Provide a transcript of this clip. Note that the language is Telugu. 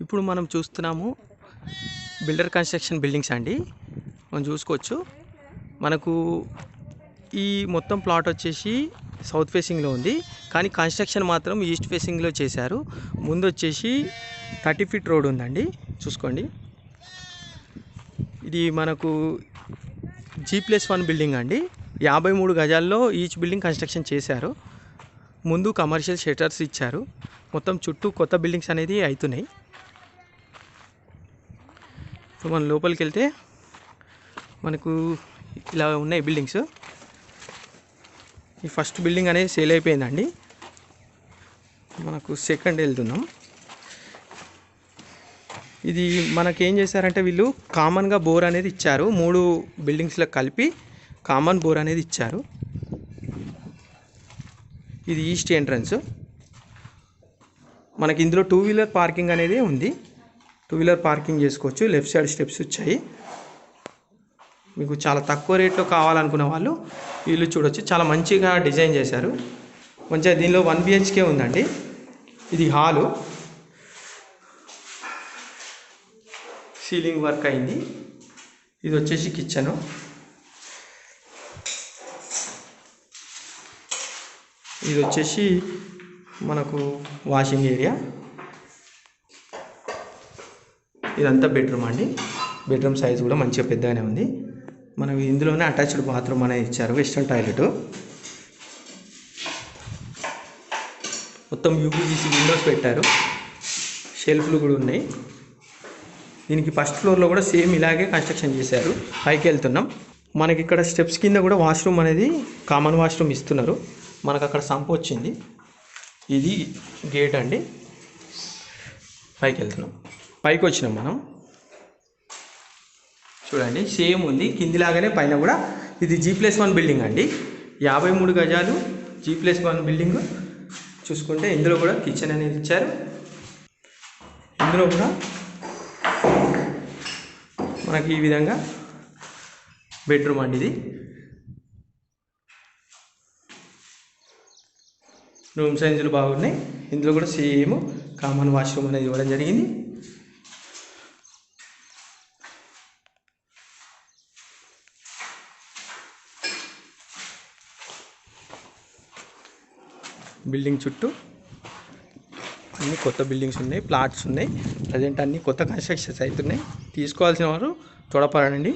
ఇప్పుడు మనం చూస్తున్నాము బిల్డర్ కన్స్ట్రక్షన్ బిల్డింగ్స్ అండి. మనం చూసుకోవచ్చు. మనకు ఈ మొత్తం ప్లాట్ వచ్చేసి సౌత్ ఫేసింగ్లో ఉంది. కానీ కన్స్ట్రక్షన్ మాత్రం ఈస్ట్ ఫేసింగ్లో చేశారు. ముందు వచ్చేసి థర్టీ ఫీట్ రోడ్ ఉందండి. చూసుకోండి. ఇది మనకు జీ ప్లస్ వన్ బిల్డింగ్ అండి. యాభై మూడు గజాల్లో ఈచ్ బిల్డింగ్ కన్స్ట్రక్షన్ చేశారు. ముందు కమర్షియల్ షెటర్స్ ఇచ్చారు. మొత్తం చుట్టూ కొత్త బిల్డింగ్స్ అనేది అవుతున్నాయి. సో మనం లోపలికి వెళ్తే మనకు ఇలా ఉన్నాయి బిల్డింగ్స్. ఈ ఫస్ట్ బిల్డింగ్ అనేది సేల్ అయిపోయిందండి. మనకు సెకండ్ వెళ్తున్నాం. ఇది మనకేం చేశారంటే వీళ్ళు కామన్గా బోర్ అనేది ఇచ్చారు. మూడు బిల్డింగ్స్లో కలిపి కామన్ బోర్ అనేది ఇచ్చారు. ఇది ఈస్ట్ ఎంట్రన్స్. మనకి ఇందులో టూ వీలర్ పార్కింగ్ అనేది ఉంది. టూ వీలర్ పార్కింగ్ చేసుకోవచ్చు. లెఫ్ట్ సైడ్ స్టెప్స్ వచ్చాయి. మీకు చాలా తక్కువ రేట్లో కావాలనుకున్న వాళ్ళు వీళ్ళు చూడొచ్చు. చాలా మంచిగా డిజైన్ చేశారు. మంచిగా దీనిలో వన్ బిహెచ్కే ఉందండి. ఇది హాలు. సీలింగ్ వర్క్ అయింది. ఇది వచ్చేసి కిచెను ఇది వచ్చేసి మనకు వాషింగ్ ఏరియా ఇదంతా బెడ్రూమ్ అండి. బెడ్రూమ్ సైజ్ కూడా మంచిగా పెద్దగానే ఉంది. మనం ఇందులోనే అటాచ్డ్ బాత్రూమ్ అనేది ఇచ్చారు వెస్ట్రన్ టాయిలెట్. మొత్తం యూపీజీసీ విండోస్ పెట్టారు. షెల్ఫ్లు కూడా ఉన్నాయి. దీనికి ఫస్ట్ ఫ్లోర్లో కూడా సేమ్ ఇలాగే కన్స్ట్రక్షన్ చేశారు. పైకి వెళ్తున్నాం. మనకి ఇక్కడ స్టెప్స్ కింద కూడా వాష్రూమ్ అనేది కామన్ వాష్రూమ్ ఇస్తున్నారు. మనకు అక్కడ సంపు వచ్చింది. ఇది గేట్ అండి. పైకి వెళ్తున్నాం. పైకి వచ్చినాం మనం. చూడండి సేమ్ ఉంది. కిందిలాగానే పైన కూడా ఇది జీ ప్లస్ వన్ బిల్డింగ్ అండి. యాభై మూడు గజాలు జీ ప్లస్ వన్ బిల్డింగ్ చూసుకుంటే ఇందులో కూడా కిచెన్ అనేది ఇచ్చారు. ఇందులో కూడా మనకి ఈ విధంగా బెడ్రూమ్ అండి ఇది. రూమ్ సైజులు బాగున్నాయి. ఇందులో కూడా సేమ్ కామన్ వాష్రూమ్ అనేది ఇవ్వడం జరిగింది. బిల్డింగ్ చుట్టూ అన్ని కొత్త బిల్డింగ్స్ ఉన్నాయి ప్లాట్స్ ఉన్నాయి. ప్రజెంట్ అన్ని కొత్త కన్స్ట్రక్షన్స్ అవుతున్నాయి. తీసుకోవాల్సిన వారు త్వరపడండి